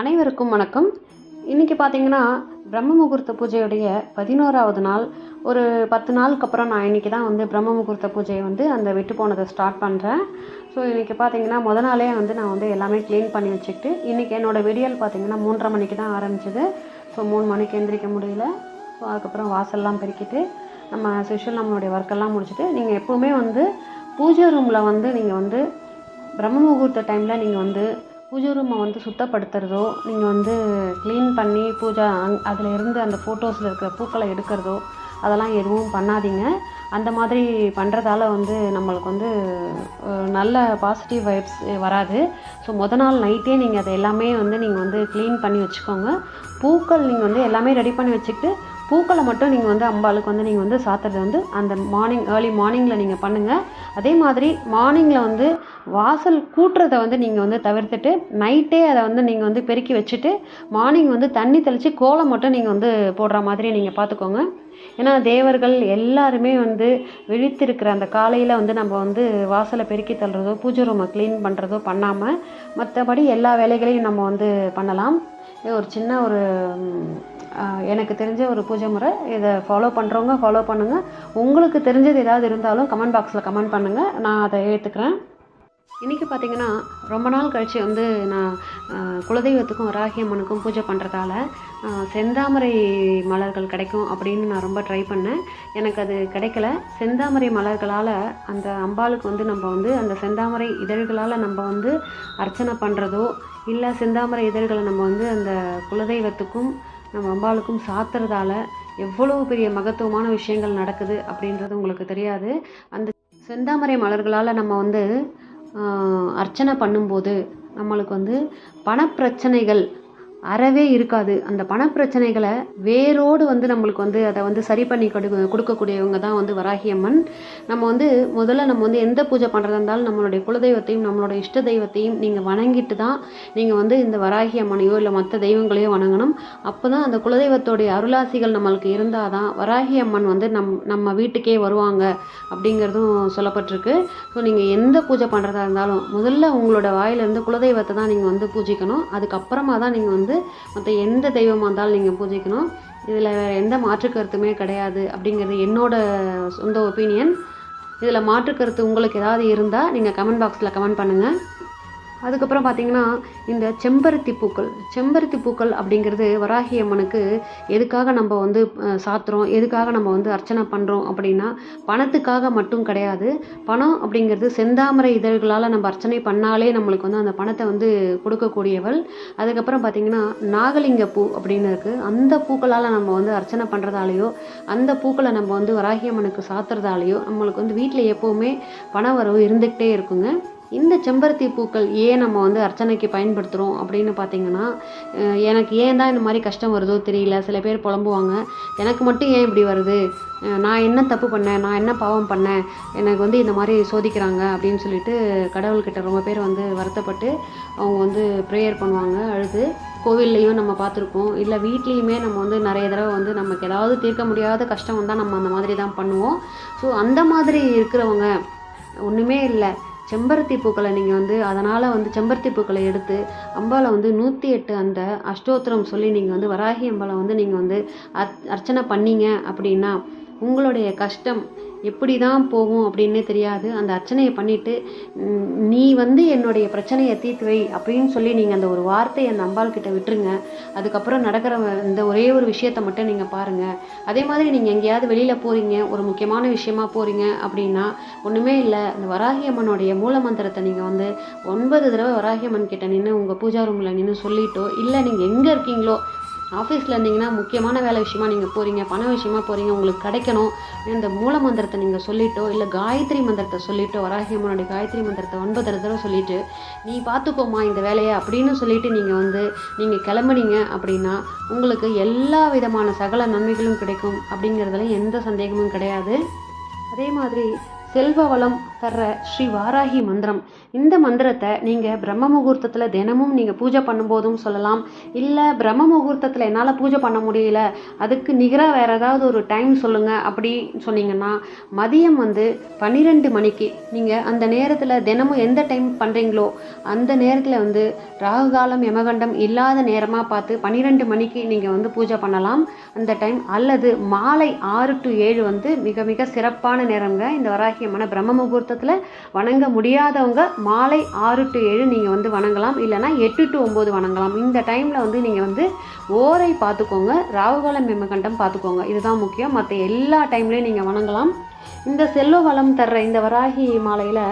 அனைவருக்கும் வணக்கம். இன்றைக்கி பார்த்தீங்கன்னா பிரம்ம முகூர்த்த பூஜையுடைய பதினோராவது நாள். ஒரு பத்து நாளுக்கு அப்புறம் நான் இன்றைக்கி தான் வந்து பிரம்ம முகூர்த்த பூஜையை வந்து அந்த விட்டு போனதை ஸ்டார்ட் பண்ணுறேன் ஸோ இன்றைக்கி பார்த்தீங்கன்னா முத நாளே வந்து நான் வந்து எல்லாமே க்ளீன் பண்ணி வச்சுக்கிட்டு இன்றைக்கி என்னோடய விடியல் பார்த்தீங்கன்னா மூன்றரை மணிக்கு தான் ஆரம்பிச்சது. ஸோ மூணு மணிக்கு எந்திரிக்க முடியல. ஸோ அதுக்கப்புறம் வாசல்லாம் பெருக்கிட்டு நம்ம ஸ்பெஷல் நம்மளுடைய ஒர்க்கெல்லாம் முடிச்சுட்டு நீங்கள் எப்போவுமே வந்து பூஜை ரூமில் வந்து நீங்கள் வந்து பிரம்ம முகூர்த்த டைமில் நீங்கள் வந்து பூஜை ரூமை வந்து சுத்தப்படுத்துறதோ நீங்கள் வந்து க்ளீன் பண்ணி பூஜை அங் அதில் இருந்து அந்த ஃபோட்டோஸில் இருக்கிற பூக்களை எடுக்கிறதோ அதெல்லாம் எதுவும் பண்ணாதீங்க. அந்த மாதிரி பண்ணுறதால வந்து நம்மளுக்கு வந்து நல்ல பாசிட்டிவ் வைப்ஸ் வராது. ஸோ முத நாள் நைட்டே நீங்கள் அதை எல்லாமே வந்து நீங்கள் வந்து க்ளீன் பண்ணி வச்சுக்கோங்க. பூக்கள் நீங்கள் வந்து எல்லாமே ரெடி பண்ணி வச்சுக்கிட்டு பூக்களை மட்டும் நீங்கள் வந்து அம்பாளுக்கு வந்து நீங்கள் வந்து சாத்துறது வந்து அந்த மார்னிங் ஏர்லி மார்னிங்கில் நீங்கள் பண்ணுங்கள் அதே மாதிரி மார்னிங்கில் வந்து வாசல் கூட்டுறதை வந்து நீங்கள் வந்து தவிர்த்துட்டு நைட்டே அதை வந்து நீங்கள் வந்து பெருக்கி வச்சுட்டு மார்னிங் வந்து தண்ணி தெளித்து கோலம் மட்டும் நீங்கள் வந்து போடுற மாதிரி நீங்கள் பார்த்துக்கோங்க. ஏன்னா தேவர்கள் எல்லாருமே வந்து விழித்திருக்கிற அந்த காலையில் வந்து நம்ம வந்து வாசலை பெருக்கி தள்ளுறதோ பூஜை ரூமை க்ளீன் பண்ணுறதோ பண்ணாமல் மற்றபடி எல்லா வேலைகளையும் நம்ம வந்து பண்ணலாம். இது ஒரு சின்ன ஒரு எனக்கு தெரிஞ்ச ஒரு பூஜை முறை. இதை ஃபாலோ பண்ணுறவங்க ஃபாலோ பண்ணுங்கள் உங்களுக்கு தெரிஞ்சது ஏதாவது இருந்தாலும் கமெண்ட் பாக்ஸில் கமெண்ட் பண்ணுங்கள் நான் அதை ஏற்றுக்கிறேன் இன்றைக்கி பார்த்தீங்கன்னா ரொம்ப நாள் கழித்து வந்து நான் குலதெய்வத்துக்கும் வராகி அம்மனுக்கும் பூஜை பண்ணுறதால செந்தாமரை மலர்கள் கிடைக்கும் அப்படின்னு நான் ரொம்ப ட்ரை பண்ணேன். எனக்கு அது கிடைக்கல. செந்தாமரை மலர்களால் அந்த அம்பாளுக்கு வந்து நம்ம வந்து அந்த செந்தாமரை இதழ்களால் நம்ம வந்து அர்ச்சனை பண்ணுறதோ இல்லை செந்தாமரை இதழ்களை நம்ம வந்து அந்த குலதெய்வத்துக்கும் நம்ம அம்பாளுக்கும் சாத்துறதால எவ்வளோ பெரிய மகத்துவமான விஷயங்கள் நடக்குது அப்படின்றது உங்களுக்கு தெரியாது. அந்த செந்தாமரை மலர்களால் நம்ம வந்து அர்ச்சனை பண்ணும்போது நம்மளுக்கு வந்து பணப்பிரச்சனைகள் அறவே இருக்காது. அந்த பணப்பிரச்சனைகளை வேரோடு வந்து நம்மளுக்கு வந்து அதை வந்து சரி பண்ணி கொடு கொடுக்கக்கூடியவங்க தான் வந்து வராகி அம்மன். நம்ம வந்து முதல்ல நம்ம வந்து எந்த பூஜை பண்ணுறதா இருந்தாலும் நம்மளுடைய குலதெய்வத்தையும் நம்மளோட இஷ்ட தெய்வத்தையும் நீங்கள் வணங்கிட்டு தான் நீங்கள் வந்து இந்த வராகி அம்மனையோ இல்லை மற்ற தெய்வங்களையோ வணங்கணும். அப்போ தான் அந்த குலதெய்வத்தோடைய அருளாசிகள் நம்மளுக்கு இருந்தால் தான் வராகி அம்மன் வந்து நம் நம்ம வீட்டுக்கே வருவாங்க அப்படிங்கிறதும் சொல்லப்பட்டிருக்கு. ஸோ நீங்கள் எந்த பூஜை பண்ணுறதா இருந்தாலும் முதல்ல உங்களோட வாயிலிருந்து குலதெய்வத்தை தான் நீங்கள் வந்து பூஜிக்கணும். அதுக்கப்புறமா தான் நீங்கள் வந்து மற்ற எந்த தெய்வமாக இருந்தாலும் நீங்கள் பூஜிக்கணும். இதில் வேறு எந்த மாற்று கருத்துமே கிடையாது அப்படிங்கிறது என்னோட சொந்த ஒப்பீனியன் இதில் மாற்று கருத்து உங்களுக்கு ஏதாவது இருந்தால் நீங்கள் கமெண்ட் பாக்ஸில் கமெண்ட் பண்ணுங்கள் அதுக்கப்புறம் பார்த்தீங்கன்னா இந்த செம்பருத்தி பூக்கள். செம்பருத்தி பூக்கள் அப்படிங்கிறது வராகி அம்மனுக்கு எதுக்காக நம்ம வந்து சாத்துறோம்? எதுக்காக நம்ம வந்து அர்ச்சனை பண்ணுறோம் அப்படின்னா பணத்துக்காக மட்டும் கிடையாது. பணம் அப்படிங்கிறது செந்தாமரை இதழ்களால் நம்ம அர்ச்சனை பண்ணாலே நம்மளுக்கு வந்து அந்த பணத்தை வந்து கொடுக்கக்கூடியவள். அதுக்கப்புறம் பார்த்தீங்கன்னா நாகலிங்க பூ அப்படின்னு இருக்குது அந்த பூக்களால் நம்ம வந்து அர்ச்சனை பண்ணுறதாலேயோ அந்த பூக்களை நம்ம வந்து வராகி அம்மனுக்கு சாத்துறதாலேயோ நம்மளுக்கு வந்து வீட்டில் எப்போவுமே பண வரவு இருந்துக்கிட்டே இருக்குங்க. இந்த செம்பருத்தி பூக்கள் ஏன் நம்ம வந்து அர்ச்சனைக்கு பயன்படுத்துகிறோம் அப்படின்னு பார்த்தீங்கன்னா எனக்கு ஏன் தான் இந்த மாதிரி கஷ்டம் வருதோ தெரியல. சில பேர் புலம்புவாங்க. எனக்கு மட்டும் ஏன் இப்படி வருது? நான் என்ன தப்பு பண்ணேன்? நான் என்ன பாவம் பண்ணேன்? எனக்கு வந்து இந்த மாதிரி சோதிக்கிறாங்க அப்படின்னு சொல்லிட்டு கடவுள்கிட்ட ரொம்ப பேர் வந்து வருத்தப்பட்டு அவங்க வந்து ப்ரேயர் பண்ணுவாங்க. அழுது கோவில்லையும் நம்ம பார்த்துருப்போம். இல்லை வீட்லேயுமே நம்ம வந்து நிறைய தடவை வந்து நமக்கு ஏதாவது தீர்க்க முடியாத கஷ்டம் வந்தால் நம்ம அந்த மாதிரி தான் பண்ணுவோம். ஸோ அந்த மாதிரி இருக்கிறவங்க ஒன்றுமே இல்லை. செம்பருத்தி பூக்களை நீங்கள் வந்து அதனால் வந்து செம்பருத்தி பூக்களை எடுத்து அம்பாவை வந்து நூற்றி எட்டு அந்த அஷ்டோத்திரம் சொல்லி நீங்கள் வந்து வராகி அம்பாவை வந்து நீங்கள் வந்து அர் அர்ச்சனை பண்ணீங்க அப்படின்னா உங்களுடைய கஷ்டம் எப்படி தான் போகும் அப்படின்னே தெரியாது. அந்த அர்ச்சனையை பண்ணிவிட்டு நீ வந்து என்னுடைய பிரச்சனையை தீர்த்து வை அப்படின்னு சொல்லி நீங்கள் அந்த ஒரு வார்த்தையை அந்த அம்பாள் கிட்ட விட்டுருங்க. அதுக்கப்புறம் நடக்கிற இந்த ஒரே ஒரு விஷயத்தை மட்டும் நீங்கள் பாருங்கள் அதே மாதிரி நீங்கள் எங்கேயாவது வெளியில் போகிறீங்க ஒரு முக்கியமான விஷயமா போகிறீங்க அப்படின்னா ஒன்றுமே இல்லை. இந்த வராகி அம்மனுடைய மூல மந்திரத்தை நீங்கள் வந்து ஒன்பது தடவை வராகியம்மன் கிட்ட நின்று உங்கள் பூஜா ரூமில் நின்று சொல்லிட்டோ இல்லை நீங்கள் எங்கே இருக்கீங்களோ ஆஃபீஸில் இருந்தீங்கன்னா முக்கியமான வேலை விஷயமா நீங்கள் போகிறீங்க பண விஷயமா போகிறீங்க உங்களுக்கு கிடைக்கணும். இந்த மூல மந்திரத்தை நீங்கள் சொல்லிட்டோ இல்லை காயத்ரி மந்திரத்தை சொல்லிட்டோ வராகியம்மனுடைய காயத்ரி மந்திரத்தை ஒன்பது தடவை சொல்லிட்டு நீ பார்த்துக்கோமா இந்த வேலையை அப்படின்னு சொல்லிட்டு நீங்கள் வந்து நீங்கள் கிளம்புனீங்க அப்படின்னா உங்களுக்கு எல்லா விதமான சகல நன்மைகளும் கிடைக்கும் அப்படிங்கிறதுல எந்த சந்தேகமும் கிடையாது. அதே மாதிரி செல்வ வளம் தர்ற ஸ்ரீ வாராகி மந்திரம். இந்த மந்திரத்தை நீங்கள் பிரம்ம முகூர்த்தத்தில் தினமும் நீங்கள் பூஜை பண்ணும்போதும் சொல்லலாம். இல்லை பிரம்ம முகூர்த்தத்தில் என்னால் பூஜை பண்ண முடியல அதுக்கு நிகராக வேறு ஏதாவது ஒரு டைம் சொல்லுங்கள் அப்படி சொன்னீங்கன்னா மதியம் வந்து பன்னிரெண்டு மணிக்கு நீங்கள் அந்த நேரத்தில் தினமும் எந்த டைம் பண்ணுறீங்களோ அந்த நேரத்தில் வந்து ராகு காலம் யமகண்டம் இல்லாத நேரமாக பார்த்து பன்னிரெண்டு மணிக்கு நீங்கள் வந்து பூஜை பண்ணலாம். அந்த டைம் அல்லது மாலை ஆறு டு ஏழு வந்து மிக மிக சிறப்பான நேரங்க இந்த வராகியமான பிரம்ம முகூர்த்தத்தில் வணங்க முடியாதவங்க மாலை ஆறு டு ஏழு நீங்கள் வந்து வணங்கலாம். இல்லைனா எட்டு டு ஒம்பது வணங்கலாம். இந்த டைமில் வந்து நீங்கள் வந்து ஓரை பார்த்துக்கோங்க. ராகுகாலம் யமகண்டம் பார்த்துக்கோங்க. இதுதான் முக்கியம். மற்ற எல்லா டைம்லேயும் நீங்கள் வணங்கலாம். இந்த செல்வ வளம் தர்ற இந்த வராகி மாலையில்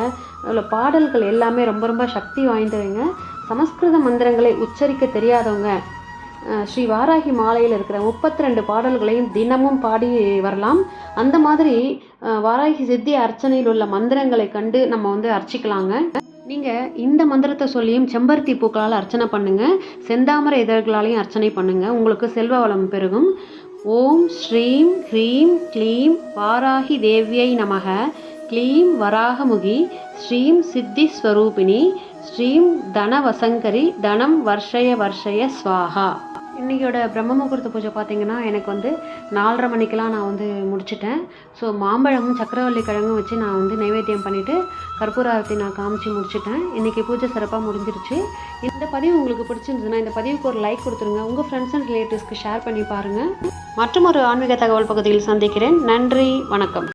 உள்ள பாடல்கள் எல்லாமே ரொம்ப ரொம்ப சக்தி வாய்ந்தவைங்க. சமஸ்கிருத மந்திரங்களை உச்சரிக்க தெரியாதவங்க ஸ்ரீ வாராகி மாலையில் இருக்கிற முப்பத்தி ரெண்டு பாடல்களையும் தினமும் பாடி வரலாம். அந்த மாதிரி வாராகி சித்தி அர்ச்சனையில் உள்ள மந்திரங்களை கண்டு நம்ம வந்து அர்ச்சிக்கலாங்க. நீங்கள் இந்த மந்திரத்தை சொல்லியும் செம்பருத்தி பூக்களால் அர்ச்சனை பண்ணுங்கள் செந்தாமரை இதழ்களாலையும் அர்ச்சனை பண்ணுங்கள் உங்களுக்கு செல்வ வளம் பெருகும். ஓம் ஸ்ரீம் ஹ்ரீம் க்ளீம் வாராகி தேவியை நமக. க்ளீம் வராகமுகி ஸ்ரீம் சித்தி ஸ்வரூபிணி ஸ்ரீம் தனவசங்கரி தனம் வர்ஷய வர்ஷய ஸ்வாஹா இன்றைக்கியோட பிரம்ம முகூர்த்த பூஜை பார்த்தீங்கன்னா எனக்கு வந்து நாலரை மணிக்கெலாம் நான் வந்து முடிச்சிட்டேன். ஸோ மாம்பழமும் சக்கரவள்ளி கிழங்கும் வச்சு நான் வந்து நைவேத்தியம் பண்ணிவிட்டு கற்பூர ஆரத்தி நான் காமிச்சு முடிச்சிட்டேன். இன்றைக்கி பூஜை சிறப்பாக முடிஞ்சிருச்சு. இந்த பதிவு உங்களுக்கு பிடிச்சிருந்ததுன்னா இந்த பதிவுக்கு ஒரு லைக் கொடுத்துருங்க. உங்கள் ஃப்ரெண்ட்ஸ் அண்ட் ரிலேட்டிவ்ஸ்க்கு ஷேர் பண்ணி பாருங்கள் மற்றும் ஒரு ஆன்மீக தகவல் பகுதியில் சந்திக்கிறேன். நன்றி வணக்கம்.